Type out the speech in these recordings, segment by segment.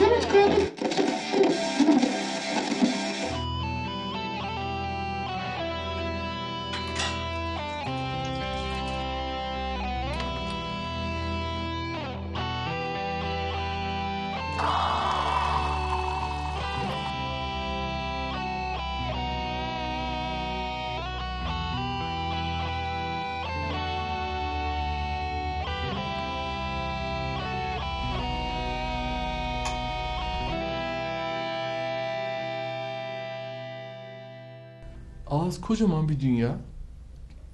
Sanat kuralı Ağız kocaman bir dünya.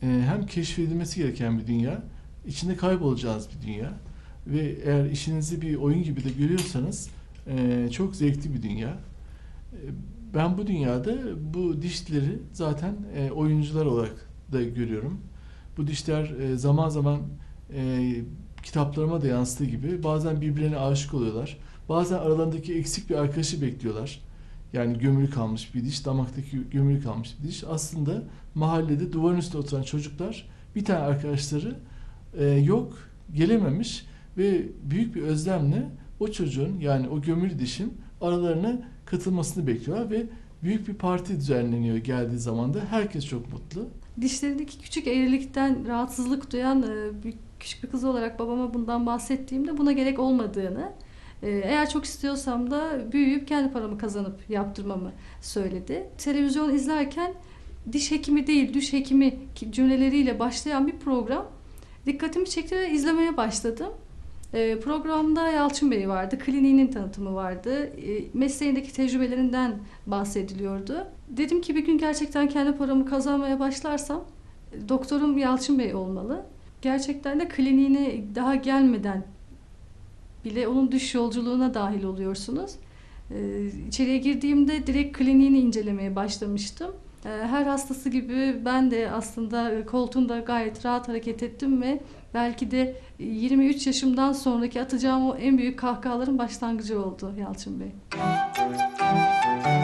Ee, hem keşfedilmesi gereken bir dünya, içinde kaybolacağınız bir dünya. Ve eğer işinizi bir oyun gibi de görüyorsanız e, çok zevkli bir dünya. E, Ben bu dünyada bu dişleri zaten e, oyuncular olarak da görüyorum. Bu dişler e, zaman zaman e, kitaplarıma da yansıdığı gibi bazen birbirlerine aşık oluyorlar. Bazen aralarındaki eksik bir arkadaşı bekliyorlar. Yani gömülü kalmış bir diş, damaktaki gömülü kalmış bir diş. Aslında mahallede duvarın üstünde oturan çocuklar bir tane arkadaşları e, yok, gelememiş ve büyük bir özlemle o çocuğun yani o gömülü dişin aralarına katılmasını bekliyorlar ve büyük bir parti düzenleniyor geldiği zaman da herkes çok mutlu. Dişlerindeki küçük eğrilikten rahatsızlık duyan e, bir, küçük bir kız olarak babama bundan bahsettiğimde buna gerek olmadığını, eğer çok istiyorsam da büyüyüp kendi paramı kazanıp yaptırmamı söyledi. Televizyon izlerken diş hekimi değil, düş hekimi ki- cümleleriyle başlayan bir program dikkatimi çekti ve izlemeye başladım. E, programda Yalçın Bey vardı, kliniğinin tanıtımı vardı, e, mesleğindeki tecrübelerinden bahsediliyordu. Dedim ki bir gün gerçekten kendi paramı kazanmaya başlarsam doktorum Yalçın Bey olmalı. Gerçekten de kliniğine daha gelmeden bile onun düş yolculuğuna dahil oluyorsunuz. E, içeriye girdiğimde direkt kliniğini incelemeye başlamıştım. E, Her hastası gibi ben de aslında koltuğunda gayet rahat hareket ettim ve belki de 23 yaşımdan sonraki atacağım o en büyük kahkahaların başlangıcı oldu Yalçın Bey. Bir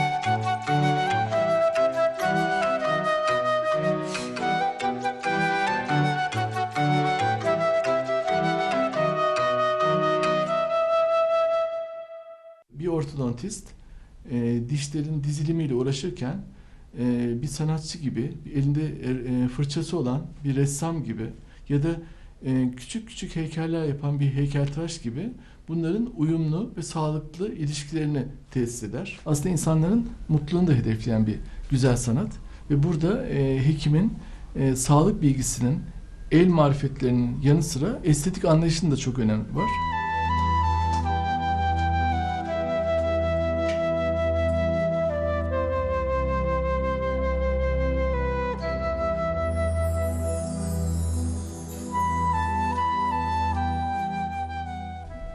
ortodontist e, dişlerin dizilimiyle uğraşırken e, bir sanatçı gibi elinde e, fırçası olan bir ressam gibi ya da e, küçük küçük heykeller yapan bir heykeltıraş gibi bunların uyumlu ve sağlıklı ilişkilerini tesis eder. Aslında insanların mutluluğunu da hedefleyen bir güzel sanat ve burada e, hekimin e, sağlık bilgisinin el marifetlerinin yanı sıra estetik anlayışının da çok önemi var.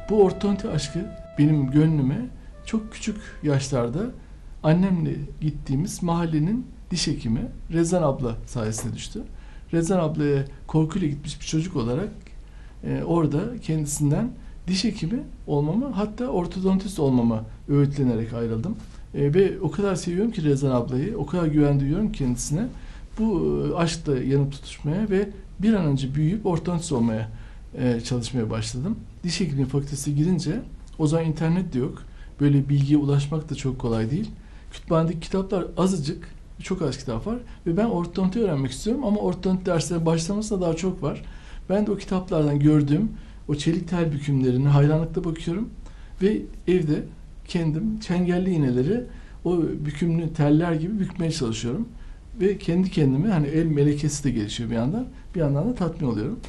Bu ortodonti aşkı benim gönlüme çok küçük yaşlarda annemle gittiğimiz mahallenin diş hekimi Rezan abla sayesinde düştü. Rezan ablaya korkuyla gitmiş bir çocuk olarak e, orada kendisinden diş hekimi olmamı hatta ortodontist olmama öğütlenerek ayrıldım. E, ve o kadar seviyorum ki Rezan ablayı, o kadar güven duyuyorum kendisine. Bu e, aşkla yanıp tutuşmaya ve bir an önce büyüyüp ortodontist olmaya e, çalışmaya başladım. Diş hekimliği fakültesi girince o zaman internet de yok. Böyle bilgiye ulaşmak da çok kolay değil. Kütüphanedeki kitaplar azıcık, çok az kitap var ve ben ortodonti öğrenmek istiyorum ama ortodonti derslerine başlamasına daha çok var. Ben de o kitaplardan gördüğüm o çelik tel bükümlerine hayranlıkla bakıyorum ve evde kendim çengelli iğneleri o bükümlü teller gibi bükmeye çalışıyorum. Ve kendi kendime hani el melekesi de gelişiyor bir yandan. Bir yandan da tatmin oluyorum.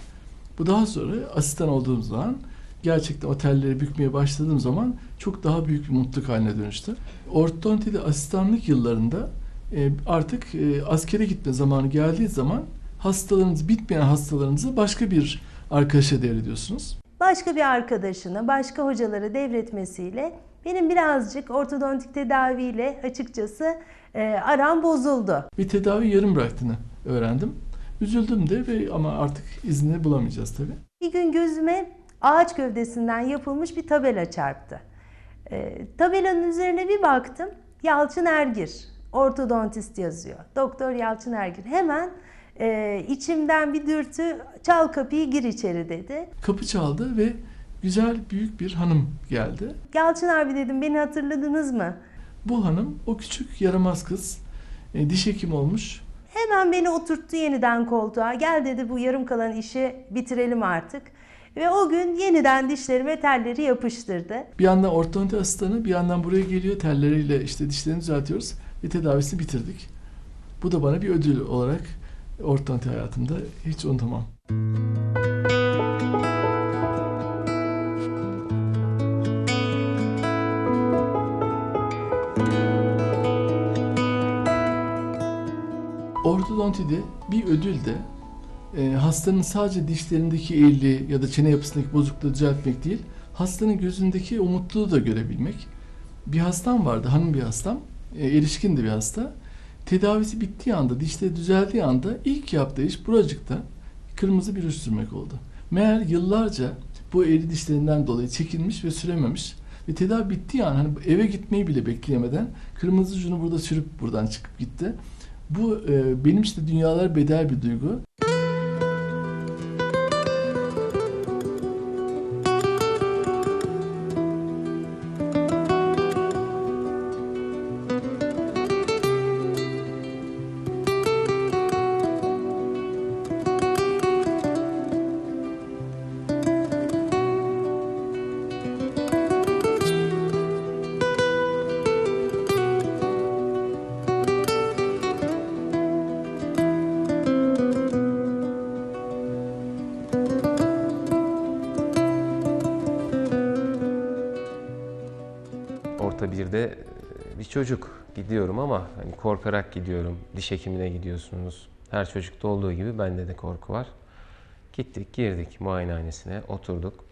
Bu daha sonra asistan olduğum zaman gerçekten otelleri bükmeye başladığım zaman çok daha büyük bir mutluluk haline dönüştü. Ortodontide asistanlık yıllarında e, artık e, askere gitme zamanı geldiği zaman hastalarınız bitmeyen hastalarınızı başka bir arkadaşa devrediyorsunuz. başka bir arkadaşını, başka hocalara devretmesiyle benim birazcık ortodontik tedaviyle açıkçası e, aram bozuldu. Bir tedavi yarım bıraktığını öğrendim. Üzüldüm de ve ama artık izni bulamayacağız tabii. Bir gün gözüme ağaç gövdesinden yapılmış bir tabela çarptı. E, tabelanın üzerine bir baktım. Yalçın Ergir, ortodontist yazıyor. Doktor Yalçın Ergir. Hemen e, içimden bir dürtü çal kapıyı gir içeri dedi. Kapı çaldı ve güzel büyük bir hanım geldi. Yalçın abi dedim beni hatırladınız mı? Bu hanım o küçük yaramaz kız e, diş hekimi olmuş. Hemen beni oturttu yeniden koltuğa. Gel dedi bu yarım kalan işi bitirelim artık. Ve o gün yeniden dişlerime telleri yapıştırdı. Bir yandan ortodonti asistanı bir yandan buraya geliyor telleriyle işte dişlerini düzeltiyoruz ve tedavisini bitirdik. Bu da bana bir ödül olarak ortodonti hayatımda hiç unutamam. Ortodontide bir ödül de e, hastanın sadece dişlerindeki eğriliği ya da çene yapısındaki bozukluğu düzeltmek değil, hastanın gözündeki o mutluluğu da görebilmek. Bir hastam vardı, hanım bir hastam, e, erişkindi bir hasta. Tedavisi bittiği anda, dişleri düzeldiği anda ilk yaptığı iş buracıkta kırmızı bir ruj sürmek oldu. Meğer yıllarca bu eğri dişlerinden dolayı çekilmiş ve sürememiş. Ve tedavi bittiği an hani eve gitmeyi bile bekleyemeden kırmızı rujunu burada sürüp buradan çıkıp gitti. Bu e, benim işte dünyalar bedel bir duygu. Orta birde e, bir çocuk gidiyorum ama hani korkarak gidiyorum. Diş hekimine gidiyorsunuz. Her çocukta olduğu gibi bende de korku var. Gittik, girdik muayenehanesine, oturduk.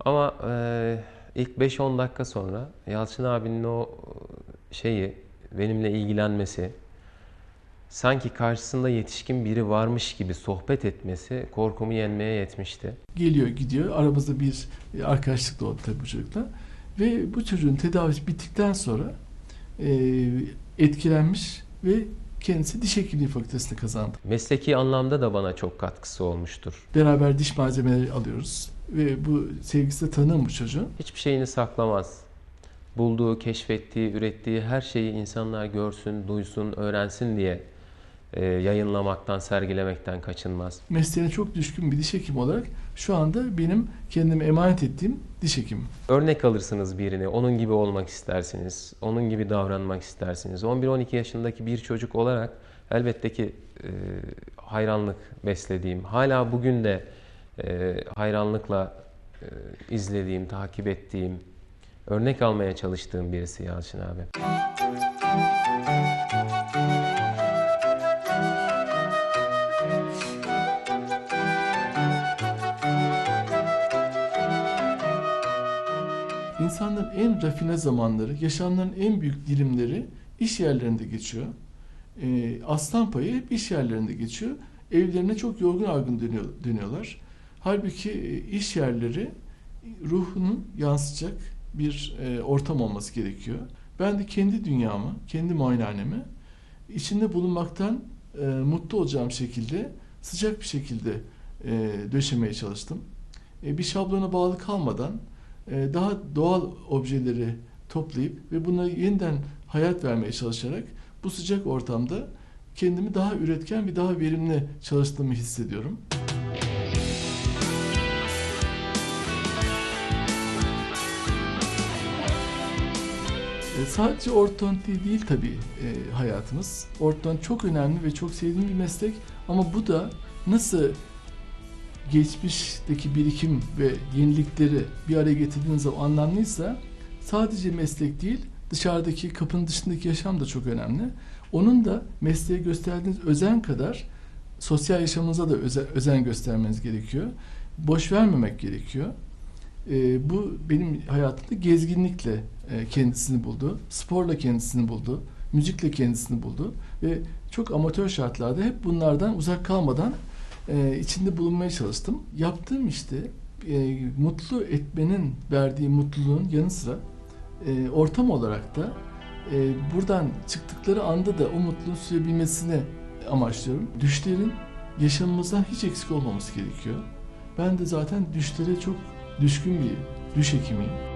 Ama e, ilk 5-10 dakika sonra Yalçın abinin o e, şeyi benimle ilgilenmesi, sanki karşısında yetişkin biri varmış gibi sohbet etmesi korkumu yenmeye yetmişti. geliyor gidiyor. Aramızda bir arkadaşlık doğdu tabii bu çocukla. Ve bu çocuğun tedavisi bittikten sonra e, etkilenmiş ve kendisi diş hekimliği fakültesini kazandı. Mesleki anlamda da bana çok katkısı olmuştur. Beraber diş malzemeleri alıyoruz ve bu sevgisi de tanığım bu çocuğun. Hiçbir şeyini saklamaz. Bulduğu, keşfettiği, ürettiği her şeyi insanlar görsün, duysun, öğrensin diye e, yayınlamaktan, sergilemekten kaçınmaz. Mesleğine çok düşkün bir diş hekimi olarak şu anda benim kendime emanet ettiğim diş hekimi. Örnek alırsınız birini, onun gibi olmak istersiniz, onun gibi davranmak istersiniz. 11-12 yaşındaki bir çocuk olarak elbette ki e, hayranlık beslediğim, hala bugün de e, hayranlıkla e, izlediğim, takip ettiğim, örnek almaya çalıştığım birisi Yalçın abi. İnsanların en rafine zamanları, yaşamların en büyük dilimleri iş yerlerinde geçiyor. Ee, aslan payı hep iş yerlerinde geçiyor. Evlerine çok yorgun argın dönüyor, dönüyorlar. Halbuki e, iş yerleri ruhunun yansıtacak bir e, ortam olması gerekiyor. Ben de kendi dünyamı, kendi muayenehanemi içinde bulunmaktan e, mutlu olacağım şekilde, sıcak bir şekilde e, döşemeye çalıştım. E, bir şablona bağlı kalmadan e, daha doğal objeleri toplayıp ve buna yeniden hayat vermeye çalışarak bu sıcak ortamda kendimi daha üretken ve daha verimli çalıştığımı hissediyorum. E, Sadece ortodonti değil tabii e, hayatımız. Ortodont çok önemli ve çok sevdiğim bir meslek ama bu da nasıl geçmişteki birikim ve yenilikleri bir araya getirdiğiniz zaman anlamlıysa sadece meslek değil dışarıdaki kapının dışındaki yaşam da çok önemli. Onun da mesleğe gösterdiğiniz özen kadar sosyal yaşamınıza da öze- özen göstermeniz gerekiyor. Boş vermemek gerekiyor. Ee, bu benim hayatımda gezginlikle e, kendisini buldu, sporla kendisini buldu, müzikle kendisini buldu ve çok amatör şartlarda hep bunlardan uzak kalmadan e, içinde bulunmaya çalıştım. Yaptığım işte e, mutlu etmenin verdiği mutluluğun yanı sıra e, ortam olarak da e, buradan çıktıkları anda da o mutluluğun sürebilmesini amaçlıyorum. Düşlerin yaşamımızdan hiç eksik olmaması gerekiyor. Ben de zaten düşlere çok düşkün bir diş hekimiyim.